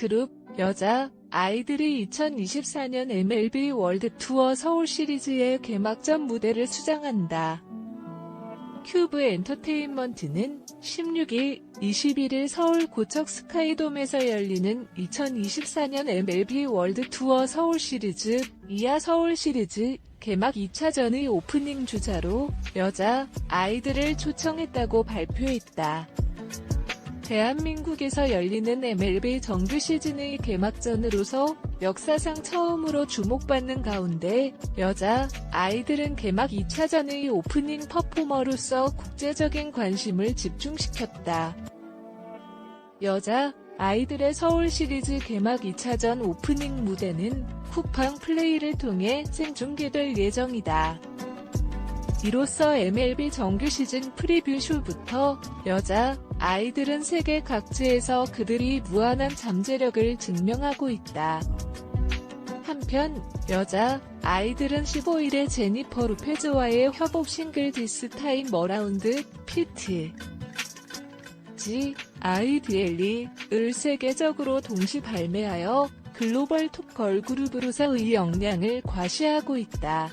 그룹 여자 아이들이 2024년 MLB 월드 투어 서울 시리즈의 개막전 무대를 수장한다. 큐브 엔터테인먼트는 16일, 21일 서울 고척 스카이돔에서 열리는 2024년 MLB 월드 투어 서울 시리즈, 이하 서울 시리즈 개막 2차전의 오프닝 주자로 여자 아이들을 초청했다고 발표했다. 대한민국에서 열리는 MLB 정규 시즌의 개막전으로서 역사상 처음으로 주목받는 가운데 여자 아이들은 개막 2차전의 오프닝 퍼포머로서 국제적인 관심을 집중시켰다. 여자 아이들의 서울 시리즈 개막 2차전 오프닝 무대는 쿠팡 플레이를 통해 생중계될 예정이다. 이로써 MLB 정규 시즌 프리뷰 쇼부터 여자 아이들은 세계 각지에서 그들이 무한한 잠재력을 증명하고 있다. 한편 여자 아이들은 15일에 제니퍼 루페즈와의 협업 싱글 디스 타임 머라운드 피트 지 아이디엘리를 세계적으로 동시 발매하여 글로벌 톱 걸그룹으로서의 역량을 과시하고 있다.